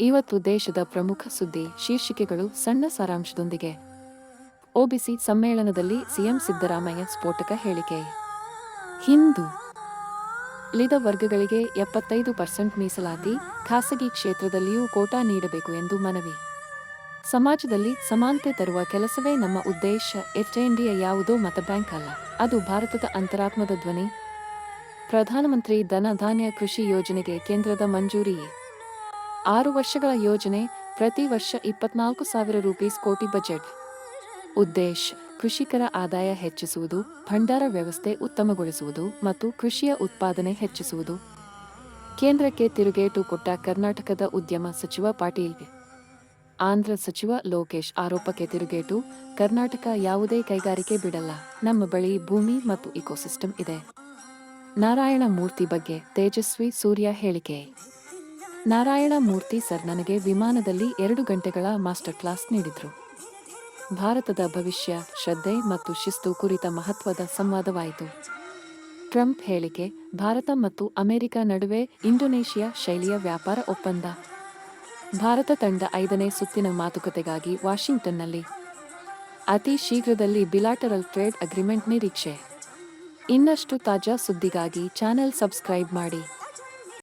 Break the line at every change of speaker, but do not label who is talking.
ಇವತ್ತು ದೇಶದ ಪ್ರಮುಖ ಸುದ್ದಿ, ಶೀರ್ಷಿಕೆಗಳು ಸಣ್ಣ ಸಾರಾಂಶದೊಂದಿಗೆ. ಒಬಿಸಿ ಸಮ್ಮೇಳನದಲ್ಲಿ ಸಿಎಂ ಸಿದ್ದರಾಮಯ್ಯ ಸ್ಫೋಟಕ ಹೇಳಿಕೆ. ಹಿಂದೂ ಲಿದ ವರ್ಗಗಳಿಗೆ ಎಪ್ಪತ್ತೈದು ಪರ್ಸೆಂಟ್ ಮೀಸಲಾತಿ, ಖಾಸಗಿ ಕ್ಷೇತ್ರದಲ್ಲಿಯೂ ಕೋಟಾ ನೀಡಬೇಕು ಎಂದು ಮನವಿ. ಸಮಾಜದಲ್ಲಿ ಸಮಾನತೆ ತರುವ ಕೆಲಸವೇ ನಮ್ಮ ಉದ್ದೇಶ ಎಚ್ಎನ್ಡಿಯ ಯಾವುದೋ ಮತ ಬ್ಯಾಂಕ್ ಅಲ್ಲ, ಅದು ಭಾರತದ ಅಂತರಾತ್ಮದ ಧ್ವನಿ. ಪ್ರಧಾನಮಂತ್ರಿ ಧನ ಧಾನ್ಯ ಕೃಷಿ ಯೋಜನೆಗೆ ಕೇಂದ್ರದ ಮಂಜೂರಿ ಆರು ವರ್ಷಗಳ ಯೋಜನೆ, ಪ್ರತಿ ವರ್ಷ ಇಪ್ಪತ್ನಾಲ್ಕು ಸಾವಿರ ರೂಪೀಸ್ ಕೋಟಿ ಬಜೆಟ್. ಉದ್ದೇಶ, ಕೃಷಿಕರ ಆದಾಯ ಹೆಚ್ಚಿಸುವುದು, ಭಂಡಾರ ವ್ಯವಸ್ಥೆ ಉತ್ತಮಗೊಳಿಸುವುದು ಮತ್ತು ಕೃಷಿಯ ಉತ್ಪಾದನೆ ಹೆಚ್ಚಿಸುವುದು. ಕೇಂದ್ರಕ್ಕೆ ತಿರುಗೇಟು ಕೊಟ್ಟ ಕರ್ನಾಟಕದ ಉದ್ಯಮ ಸಚಿವ ಪಾಟೀಲ್. ಆಂಧ್ರ ಸಚಿವ ಲೋಕೇಶ್ ಆರೋಪಕ್ಕೆ ತಿರುಗೇಟು, ಕರ್ನಾಟಕ ಯಾವುದೇ ಕೈಗಾರಿಕೆ ಬಿಡಲ್ಲ, ನಮ್ಮ ಬಳಿ ಭೂಮಿ ಮತ್ತು ಇಕೋಸಿಸ್ಟಮ್ ಇದೆ. ನಾರಾಯಣ ಮೂರ್ತಿ ಬಗ್ಗೆ ತೇಜಸ್ವಿ ಸೂರ್ಯ ಹೇಳಿಕೆ. ನಾರಾಯಣ ಮೂರ್ತಿ ಸರ್ ನನಗೆ ವಿಮಾನದಲ್ಲಿ ಎರಡು ಗಂಟೆಗಳ ಮಾಸ್ಟರ್ ಕ್ಲಾಸ್ ನೀಡಿದರು. ಭಾರತದ ಭವಿಷ್ಯ, ಶ್ರದ್ಧೆ ಮತ್ತು ಶಿಸ್ತು ಕುರಿತ ಮಹತ್ವದ ಸಂವಾದವಾಯಿತು. ಟ್ರಂಪ್ ಹೇಳಿಕೆ, ಭಾರತ ಮತ್ತು ಅಮೆರಿಕ ನಡುವೆ ಇಂಡೋನೇಷಿಯಾ ಶೈಲಿಯ ವ್ಯಾಪಾರ ಒಪ್ಪಂದ. ಭಾರತ ತಂಡ ಐದನೇ ಸುತ್ತಿನ ಮಾತುಕತೆಗಾಗಿ ವಾಷಿಂಗ್ಟನ್ನಲ್ಲಿ. ಅತಿ ಶೀಘ್ರದಲ್ಲಿ ಬಿಲಾಟರಲ್ ಟ್ರೇಡ್ ಅಗ್ರಿಮೆಂಟ್ ನಿರೀಕ್ಷೆ. ಇನ್ನಷ್ಟು ತಾಜಾ ಸುದ್ದಿಗಾಗಿ ಚಾನೆಲ್ ಸಬ್ಸ್ಕ್ರೈಬ್ ಮಾಡಿ.